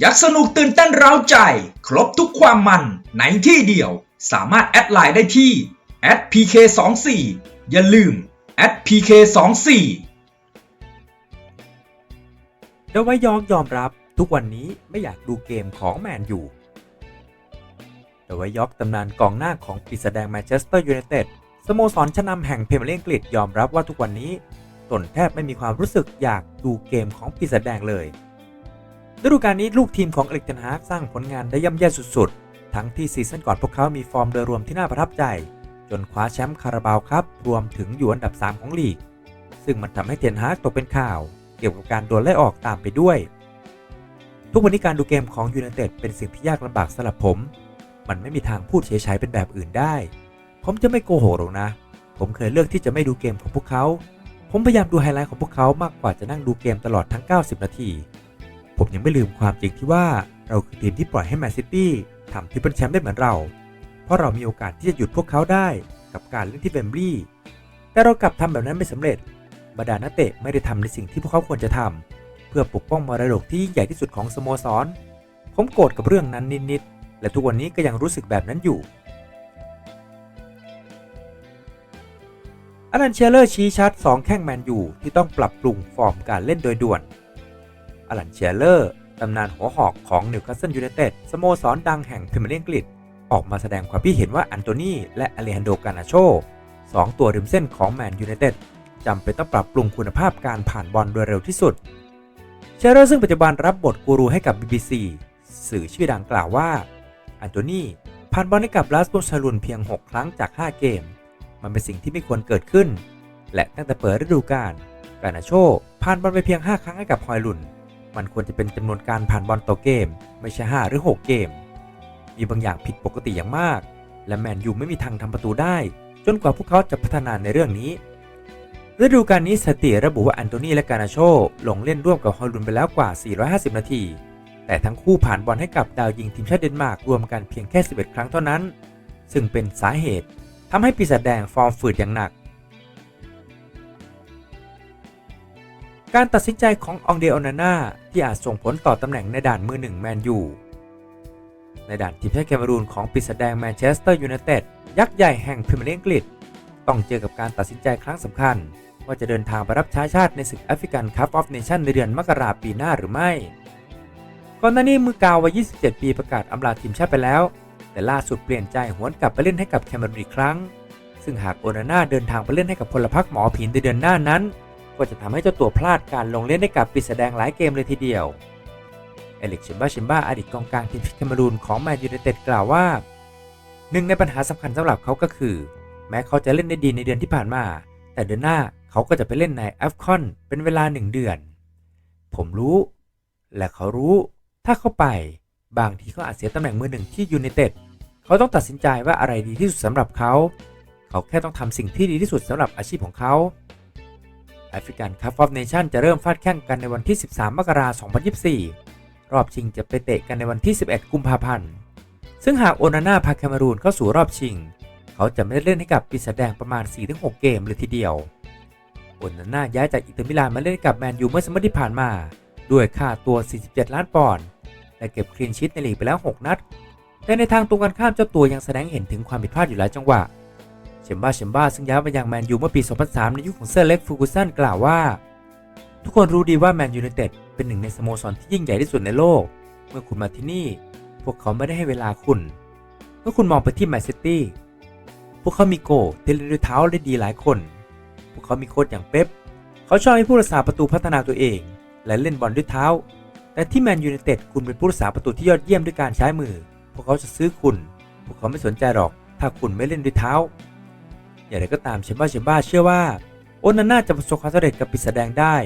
อยากสนุกตื่นเต้นเร้าใจ ครบทุกความมันในที่เดียว สามารถแอดไลน์ได้ที่ @pk24 อย่าลืม @pk24 เดวายองยอมรับทุกวันนี้ไม่อยากดูเกมของแมนยูเดวายอกตำนานกองหน้าของปีศาจแดงแมนเชสเตอร์ยูไนเต็ดสโมสรชั้นนำแห่งเพรเมียร์ลีกอังกฤษยอมรับว่าทุกวันนี้ ตนแทบไม่มีความรู้สึกอยากดูเกมของปีศาจแดงเลย ฤดูกาลนี้ลูกทีมของเอลิกเทนฮากสร้างผลงานได้ย่ำแย่สุดๆ ทั้งที่ซีซั่นก่อนพวกเขามีฟอร์มโดยรวมที่น่าประทับใจ จนคว้าแชมป์คาราบาวครับรวมถึงอยู่อันดับ 3 ของลีก ซึ่งมันทำให้เทนฮากตกเป็นข่าว เกี่ยวกับการโดนไล่ออกตามไปด้วย ทุกวันนี้การดูเกมของยูไนเต็ดเป็นสิ่งที่ยากลำบากสำหรับผม มันไม่มีทางพูดเฉยๆเป็นแบบอื่นได้ ผมจะไม่โกหกหรอกนะ ผมเคยเลือกที่จะไม่ดูเกมของพวกเขา ผมพยายามดูไฮไลท์ของพวกเขามากกว่าจะนั่งดูเกมตลอดทั้ง 90 นาที ผมยังไม่ลืมความจริงที่ว่าเราคือทีมที่ปล่อยให้แมนซิตี้ทำทริปเปิลแชมป์ได้เหมือนเรา เพราะเรามีโอกาสที่จะหยุดพวกเขาได้กับการเล่นที่เวมบลีย์แต่เรากลับทำแบบนั้นไม่สำเร็จ บรรดานักเตะไม่ได้ทำในสิ่งที่พวกเขาควรจะทำเพื่อปกป้องมรดกที่ยิ่งใหญ่ที่สุดของสโมสร ผมโกรธกับเรื่องนั้นนิดๆ และทุกวันนี้ก็ยังรู้สึกแบบนั้นอยู่อลันเชลเลอร์ชี้ชัด 2 แข้งแมนยูที่ต้องปรับปรุงฟอร์มการเล่นโดยด่วน อลันเชลเลอร์ตำนานหัวหอกของนิวคาสเซิลยูไนเต็ดสโมสรดังแห่งพรีเมียร์ลีกอังกฤษ ออกมาแสดงความคิดเห็นว่าอันโตนีและอเลฮันโดกานาโชสองตัวริมเส้นของแมนยูไนเต็ดจำเป็นต้องปรับปรุงคุณภาพการผ่านบอลโดยเร็วที่สุด เชเลอร์ซึ่งปัจจุบันรับบทกูรูให้กับ BBC สื่อชื่อดังกล่าวว่า อันโตนีผ่านบอลให้กับลาสโบชาลุนเพียง 6 ครั้งจาก 5 เกม มันเป็นสิ่งที่ไม่ควรเกิดขึ้น และตั้งแต่เปิดฤดูกาลกานาโชผ่านบอลไปเพียง 5 ครั้งให้กับฮอยลุน มันควรจะเป็นจำนวนการผ่านบอลต่อเกม ไม่ใช่ 5 หรือ 6 เกม มีบางอย่างผิดปกติอย่างมาก และแมนยูไม่มีทางทำประตูได้ จนกว่าพวกเขาจะพัฒนาในเรื่องนี้ฤดูกาลนี้สติระบุว่าอันโตนีและกานาโชลงเล่นร่วมกับฮอยลุนไปแล้วกว่า 450 นาที แต่ทั้งคู่ผ่านบอลให้กับดาวยิงทีมชาติเดนมาร์กรวมกันเพียงแค่ 11 ครั้งเท่านั้น ซึ่งเป็นสาเหตุทำให้ปีศาจแดงฟอร์มฝืดอย่างหนัก การตัดสินใจขององเดอนาน่าที่อาจส่งผลต่อตำแหน่งในด่านมือหนึ่งแมนยูในด่านทีมชาติแคเมรูนของปีศาจแดงแมนเชสเตอร์ยูไนเต็ดยักษ์ใหญ่แห่งพรีเมียร์ลีกอังกฤษต้องเจอกับการตัดสินใจครั้งสำคัญ ว่าจะเดินทางไปรับใช้ชาติในศึกแอฟริกันคัพออฟเนชั่นในเดือนมกราปีหน้าหรือไม่ ก่อนหน้านี้มือกาววัย 27 ปีประกาศอำลาทีมชาติไปแล้ว แต่ล่าสุดเปลี่ยนใจหวนกลับไปเล่นให้กับแคเมรูนอีกครั้ง ซึ่งหากโอนาน่าเดินทางไปเล่นให้กับพลพรรคหมอผีในเดือนหน้านั้น ก็จะทำให้เจ้าตัวพลาดการลงเล่นให้กับปีศาจแดงหลายเกมเลยทีเดียว เอลิกชิมบ้าชิมบ้าอดีตกองกลางทีมชาติแคเมรูนของแมนยูไนเต็ดกล่าวว่า หนึ่งในปัญหาสำคัญสำหรับเขาก็คือ แม้เขาจะเล่นได้ดีในเดือนที่ผ่านมา แต่เดือนหน้าเขาก็จะไปเล่นในแอฟคอนเป็นเวลาหนึ่งเดือน ผมรู้ และเขารู้ ถ้าเขาไป บางทีเขาอาจเสียตำแหน่งมือหนึ่งที่ยูไนเต็ดเขาต้องตัดสินใจว่าอะไรดีที่สุดสำหรับเขา เขาแค่ต้องทำสิ่งที่ดีที่สุดสำหรับอาชีพของเขา แอฟริกันคัพออฟเนชั่นจะเริ่มฟาดแข่งกันในวันที่ 13 มกราคม 2024 รอบชิงจะไปเตะกันในวันที่ 11 กุมภาพันธ์ ซึ่งหากโอนาน่าพาแคเมรูนเข้าสู่รอบชิง เขาจะไม่ได้เล่นให้กับปีศาจแดงประมาณ 4-6 เกมเลยทีเดียว โอนาน่าย้ายจากอินเตอร์มิลานมาเล่นกับแมนยูเมื่อสมัยที่ผ่านมา ด้วยค่าตัว 47 ล้านปอนด์ และเก็บคลีนชีตในลีกไปแล้ว 6 นัด แต่ในทางตรงกันข้ามเจ้าตัวยังแสดงเห็นถึงความผิดพลาดอยู่หลายจังหวะ เชมบ้าเชมบ้าซึ่งย้ายมายังแมนยูเมื่อปี 2003 ในยุคของเซอร์เล็กฟูกุสันกล่าวว่า ทุกคนรู้ดีว่าแมนยูไนเต็ดเป็นหนึ่งในสโมสรที่ยิ่งใหญ่ที่สุดในโลก เมื่อคุณมาที่นี่ พวกเขาไม่ได้ให้เวลาคุณ เมื่อคุณมองไปที่แมนซิตี้พวกเขามีโกที่เล่นด้วยเท้าได้ดีหลายคน พวกเขามีโค้ชอย่างเป๊ปเขาชอบให้ผู้รักษาประตูพัฒนาตัวเอง และเล่นบอลด้วยเท้า แต่ที่แมนยูไนเต็ดคุณเป็นผู้รักษาประตูที่ยอดเยี่ยมด้วยการใช้มือ พวกเขาจะซื้อคุณ พวกเขาไม่สนใจหรอก ถ้าคุณไม่เล่นด้วยเท้า อย่างไรก็ตามเชมบ้าเชมบ้าเชื่อว่าโอนาน่าจะประสบความสำเร็จกับปีศาจแดงได้